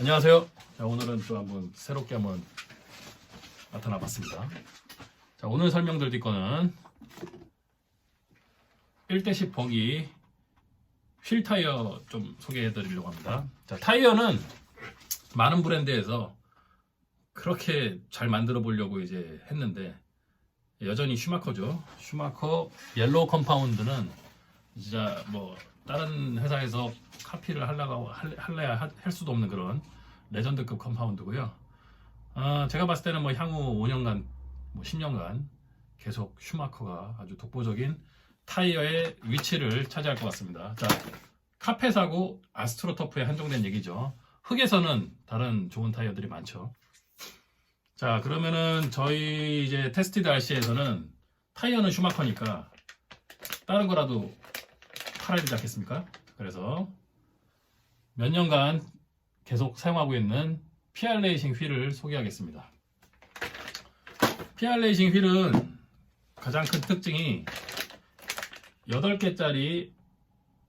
안녕하세요. 자, 오늘은 또 한번 새롭게 한번 나타나 봤습니다. 자, 오늘 설명드릴 거는 1대10 버기 휠 타이어 좀 소개해 드리려고 합니다. 자, 타이어는 많은 브랜드에서 그렇게 잘 만들어 보려고 이제 했는데 여전히 슈마커죠. 슈마커 옐로우 컴파운드는 진짜 뭐 다른 회사에서 카피를 하려고 할- 할래야 하- 할 수도 없는 그런 레전드급 컴파운드고요. 아, 제가 봤을 때는 뭐 향후 5년간, 뭐 10년간 계속 슈마커가 아주 독보적인 타이어의 위치를 차지할 것 같습니다. 자, 카펫하고 아스트로터프에 한정된 얘기죠. 흙에서는 다른 좋은 타이어들이 많죠. 자, 그러면은 저희 이제 테스티드 RC에서는 타이어는 슈마커니까 다른 거라도 팔아야 되지 않겠습니까? 그래서 몇 년간 계속 사용하고 있는 PR 레이싱 휠을 소개하겠습니다. PR 레이싱 휠은 가장 큰 특징이 8개짜리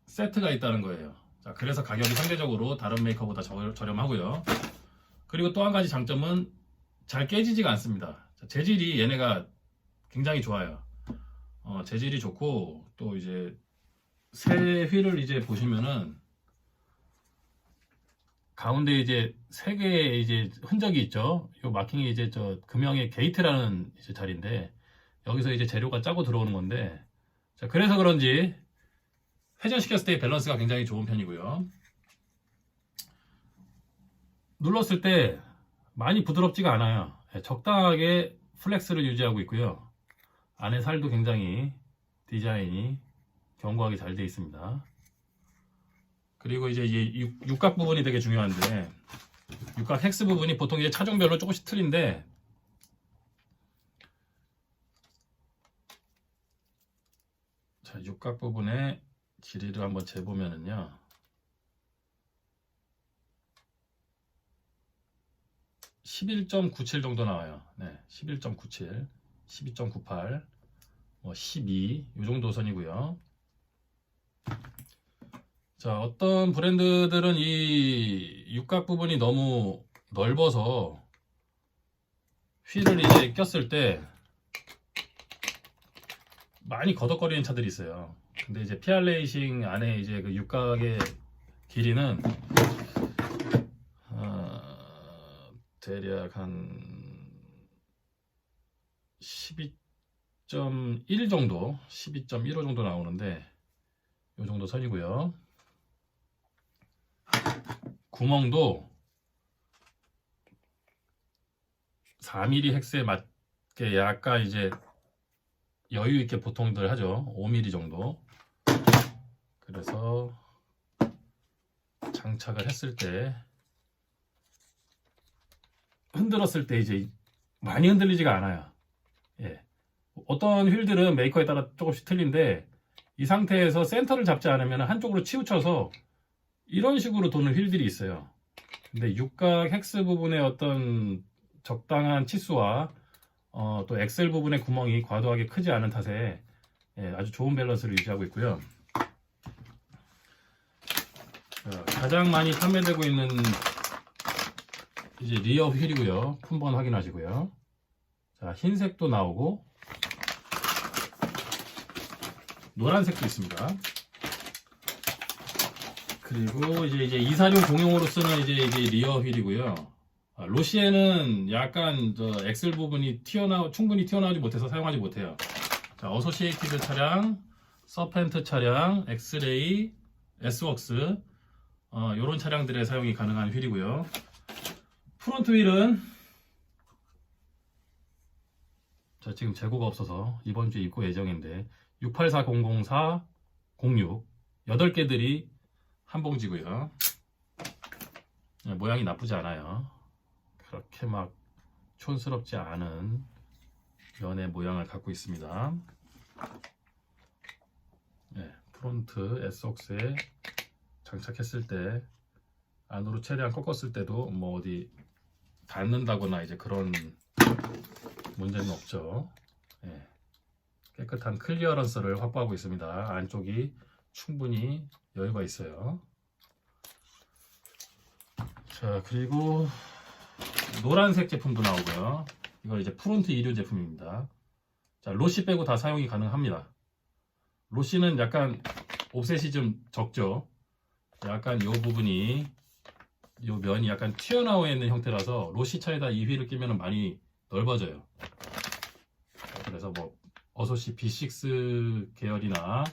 세트가 있다는 거예요. 자, 그래서 가격이 상대적으로 다른 메이커보다 저- 저렴하고요. 그리고 또 한 가지 장점은 잘 깨지지가 않습니다. 자, 재질이 얘네가 굉장히 좋아요. 어, 재질이 좋고 또 이제 새 휠을 이제 보시면은 가운데 이제 세 개의 이제 흔적이 있죠. 이 마킹이 이제 저 금형의 게이트라는 이제 자리인데 여기서 이제 재료가 짜고 들어오는 건데 자 그래서 그런지 회전시켰을 때 밸런스가 굉장히 좋은 편이고요. 눌렀을 때 많이 부드럽지가 않아요. 예, 적당하게 플렉스를 유지하고 있고요. 안에 살도 굉장히 디자인이 견고하게 잘 되어 있습니다. 그리고 이제 이 육- 육각 부분이 되게 중요한데 육각 헥스 부분이 보통 이제 차종별로 조금씩 틀린데 자 육각 부분의 길이를 한번 재보면은요. (11.97) 정도 나와요. 네 (11.97) (12.98) 뭐 (12) 이 정도 선이고요 자, 어떤 브랜드들은 이 육각 부분이 너무 넓어서 휠을 이제 꼈을 때 많이 거덕거리는 차들이 있어요. 근데 이제 PR 레이싱 안에 이제 그 육각의 길이는 어, 대략 한 12.1 정도, 12.15 정도 나오는데 이 정도 선이고요. 구멍도 4mm 헥스에 맞게 약간 이제 여유 있게 보통들 하죠. 5mm 정도. 그래서 장착을 했을 때 흔들었을 때 이제 많이 흔들리지가 않아요. 예. 어떤 휠들은 메이커에 따라 조금씩 틀린데 이 상태에서 센터를 잡지 않으면 한쪽으로 치우쳐서 이런 식으로 도는 휠들이 있어요. 근데 육각 헥스 부분의 어떤 적당한 치수와 어, 또 엑셀 부분의 구멍이 과도하게 크지 않은 탓에 예, 아주 좋은 밸런스를 유지하고 있고요. 자, 가장 많이 판매되고 있는 이제 리어 휠이고요. 품번 확인하시고요. 자, 흰색도 나오고 노란색도 있습니다. 그리고 이제 이제 이사용 공용으로 쓰는 이제 이게 리어 휠이고요. 아, 로시에는 약간 저 엑셀 부분이 튀어나 충분히 튀어나오지 못해서 사용하지 못해요. 자, 어소시에이티드 차량, 서펜트 차량, 엑스레이, S웍스 어, 이런 차량들의 사용이 가능한 휠이고요. 프론트 휠은 자, 지금 재고가 없어서 이번 주에 입고 예정인데 684004 06 8개들이 한 봉지고요. 네, 모양이 나쁘지 않아요. 그렇게 막 촌스럽지 않은 면의 모양을 갖고 있습니다. 네, 프론트 S옥스에 장착했을 때 안으로 최대한 꺾었을 때도 뭐 어디 닿는다거나 이제 그런 문제는 없죠. 예, 깨끗한 클리어런스를 확보하고 있습니다. 안쪽이 충분히 여유가 있어요. 자 그리고 노란색 제품도 나오고요. 이거 이제 프론트 2류 제품입니다. 자 로시 빼고 다 사용이 가능합니다. 로시는 약간 옵셋이 좀 적죠. 약간 요 부분이 요 면이 약간 튀어나와 있는 형태라서 로시 차에다 이 휠을 끼면 많이 넓어져요. 그래서 뭐 어소시 B6 계열이나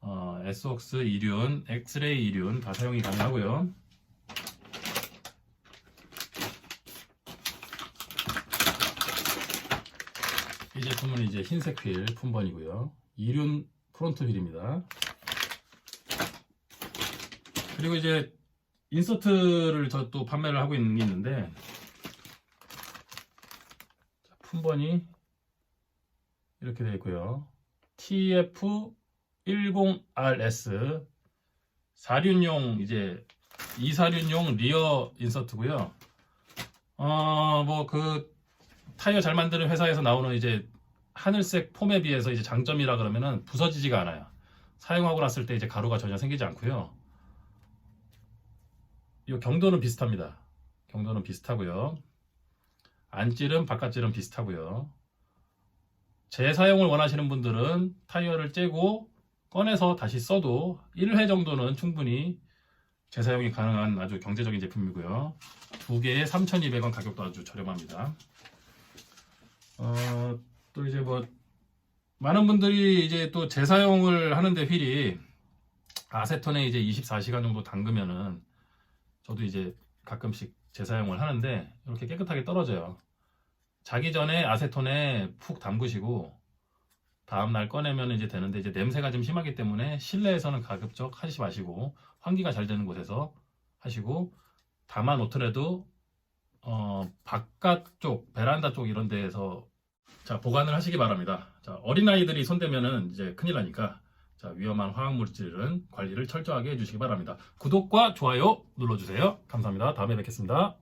어, SOX 이륜, 엑스레이 이륜 다 사용이 가능하고요. 이 제품은 이제 흰색 휠 품번이고요. 이륜 프론트 휠입니다. 그리고 이제 인서트를 저 또 판매를 하고 있는 게 있는데 자, 품번이 이렇게 되어 있고요. TF10RS 4륜용 이제 2사륜용 리어 인서트고요. 어 뭐 그 타이어 잘 만드는 회사에서 나오는 이제 하늘색 폼에 비해서 이제 장점이라 그러면은 부서지지가 않아요. 사용하고 났을 때 이제 가루가 전혀 생기지 않고요. 이 경도는 비슷합니다. 경도는 비슷하고요. 안질은 바깥질은 비슷하고요. 재사용을 원하시는 분들은 타이어를 째고 꺼내서 다시 써도 1회 정도는 충분히 재사용이 가능한 아주 경제적인 제품이고요. 두 개에 3,200원 가격도 아주 저렴합니다. 어, 또 이제 뭐 많은 분들이 이제 또 재사용을 하는데 휠이 아세톤에 이제 24시간 정도 담그면은 저도 이제 가끔씩 재사용을 하는데 이렇게 깨끗하게 떨어져요. 자기 전에 아세톤에 푹 담그시고 다음날 꺼내면 이제 되는데 이제 냄새가 좀 심하기 때문에 실내에서는 가급적 하지 마시고 환기가 잘 되는 곳에서 하시고 담아 놓더라도 어, 바깥쪽 베란다 쪽 이런 데에서 자 보관을 하시기 바랍니다. 자 어린 아이들이 손대면은 이제 큰일 나니까 자 위험한 화학물질은 관리를 철저하게 해주시기 바랍니다. 구독과 좋아요 눌러주세요. 감사합니다. 다음에 뵙겠습니다.